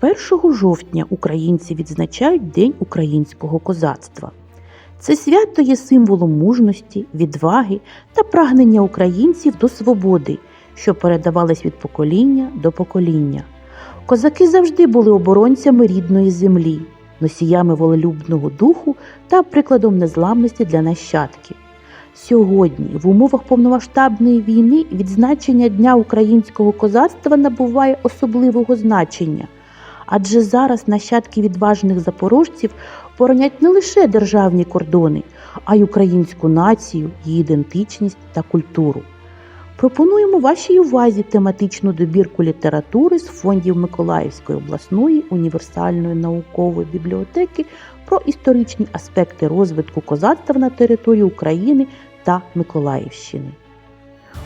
1 жовтня українці відзначають День українського козацтва. Це свято є символом мужності, відваги та прагнення українців до свободи, що передавалось від покоління до покоління. Козаки завжди були оборонцями рідної землі, носіями волелюбного духу та прикладом незламності для нащадків. Сьогодні, в умовах повномасштабної війни, відзначення Дня українського козацтва набуває особливого значення, адже зараз нащадки відважних запорожців боронять не лише державні кордони, а й українську націю, її ідентичність та культуру. Пропонуємо вашій увазі тематичну добірку літератури з фондів Миколаївської обласної універсальної наукової бібліотеки про історичні аспекти розвитку козацтва на території України та Миколаївщини.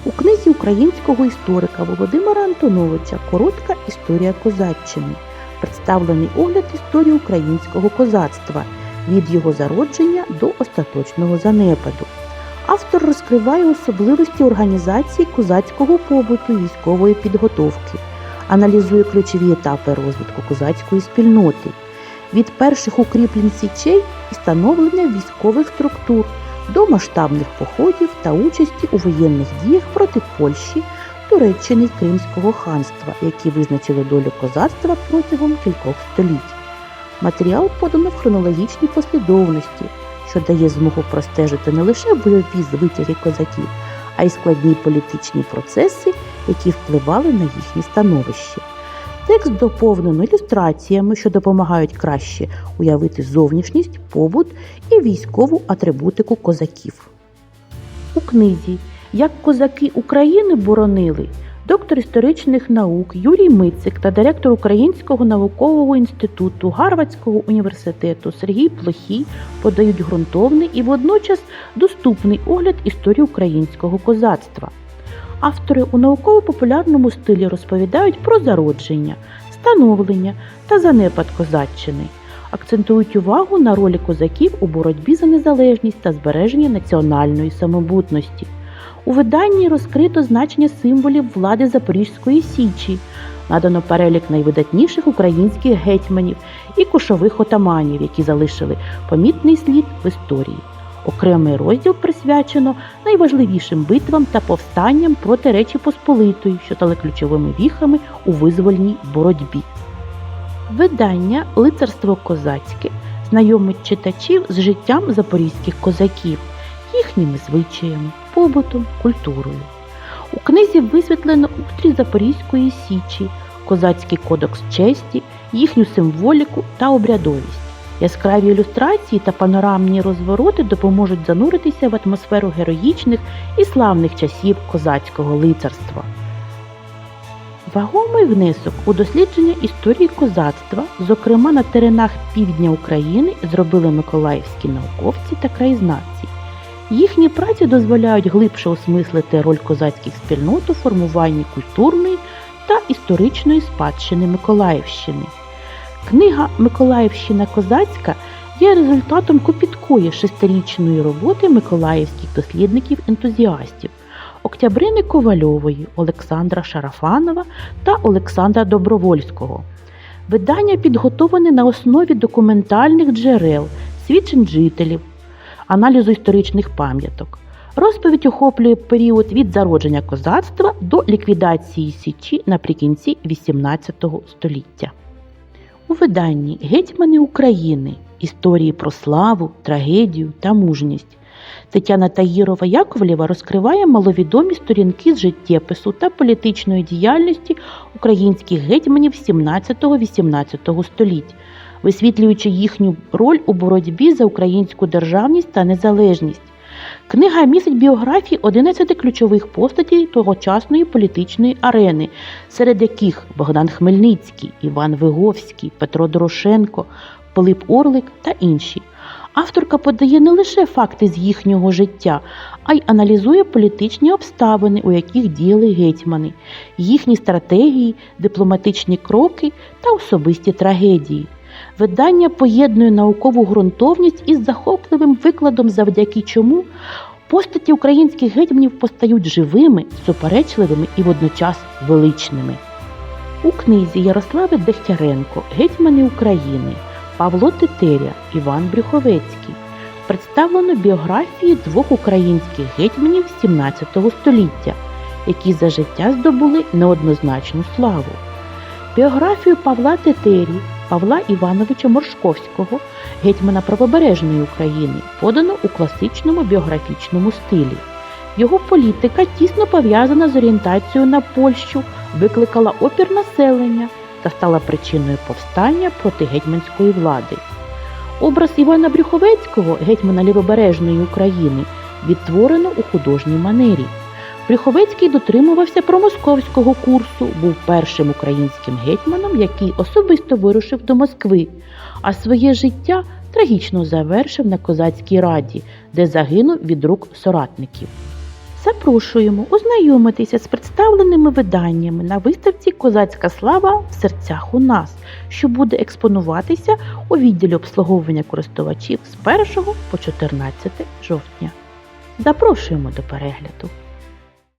У книзі українського історика Володимира Антоновича Коротка історія козаччини представлений огляд історії українського козацтва від його зародження до остаточного занепаду. Автор розкриває особливості організації козацького побуту військової підготовки, аналізує ключові етапи розвитку козацької спільноти, від перших укріплень січей і становлення військових структур до масштабних походів та участі у воєнних діях проти Польщі, Туреччини й Кримського ханства, які визначили долю козацтва протягом кількох століть. Матеріал подано в хронологічній послідовності, що дає змогу простежити не лише бойові звитяги козаків, а й складні політичні процеси, які впливали на їхнє становище. Текст доповнено ілюстраціями, що допомагають краще уявити зовнішність, побут і військову атрибутику козаків. У книзі Як козаки України боронили доктор історичних наук Юрій Мицик та директор Українського наукового інституту Гарвардського університету Сергій Плохій подають ґрунтовний і водночас доступний огляд історії українського козацтва. Автори у науково-популярному стилі розповідають про зародження, становлення та занепад козаччини, акцентують увагу на ролі козаків у боротьбі за незалежність та збереження національної самобутності. У виданні розкрито значення символів влади Запорізької Січі, надано перелік найвидатніших українських гетьманів і кушових отаманів, які залишили помітний слід в історії. Окремий розділ присвячено найважливішим битвам та повстанням проти Речі Посполитої, що стали ключовими віхами у визвольній боротьбі. Видання Лицарство козацьке знайомить читачів з життям запорізьких козаків, їхніми звичаями, побутом, культурою. У книзі висвітлено устрій Запорізької Січі, козацький кодекс честі, їхню символіку та обрядовість. Яскраві ілюстрації та панорамні розвороти допоможуть зануритися в атмосферу героїчних і славних часів козацького лицарства. Вагомий внесок у дослідження історії козацтва, зокрема на теренах півдня України, зробили миколаївські науковці та краєзнавці. Їхні праці дозволяють глибше осмислити роль козацьких спільнот у формуванні культурної та історичної спадщини Миколаївщини. Книга Миколаївщина козацька є результатом копіткої шестирічної роботи миколаївських дослідників-ентузіастів Октябрини Ковальової, Олександра Шарафанова та Олександра Добровольського. Видання підготовлене на основі документальних джерел, свідчень жителів, аналізу історичних пам'яток. Розповідь охоплює період від зародження козацтва до ліквідації Січі наприкінці XVIII століття. У виданні Гетьмани України історії про славу, трагедію та мужність. Тетяна Таїрова Яковлєва розкриває маловідомі сторінки з життєпису та політичної діяльності українських гетьманів 17-18 століть, висвітлюючи їхню роль у боротьбі за українську державність та незалежність. Книга містить біографії 11 ключових постатей тогочасної політичної арени, серед яких Богдан Хмельницький, Іван Виговський, Петро Дорошенко, Пилип Орлик та інші. Авторка подає не лише факти з їхнього життя, а й аналізує політичні обставини, у яких діяли гетьмани, їхні стратегії, дипломатичні кроки та особисті трагедії. Видання поєднує наукову ґрунтовність із захопливим викладом, завдяки чому постаті українських гетьманів постають живими, суперечливими і водночас величними. У книзі Ярослави Дегтяренко Гетьмани України Павло Тетеря, Іван Брюховецький представлено біографії двох українських гетьманів 17 століття, які за життя здобули неоднозначну славу. Біографію Павла Тетері, Павла Івановича Моршковського, гетьмана правобережної України, подано у класичному біографічному стилі. Його політика тісно пов'язана з орієнтацією на Польщу, викликала опір населення та стала причиною повстання проти гетьманської влади. Образ Івана Брюховецького, гетьмана Лівобережної України, відтворено у художній манері. Брюховецький дотримувався промосковського курсу, був першим українським гетьманом, який особисто вирушив до Москви, а своє життя трагічно завершив на козацькій раді, де загинув від рук соратників. Запрошуємо ознайомитися з представленими виданнями на виставці Козацька слава в серцях у нас, що буде експонуватися у відділі обслуговування користувачів з 1 по 14 жовтня. Запрошуємо до перегляду.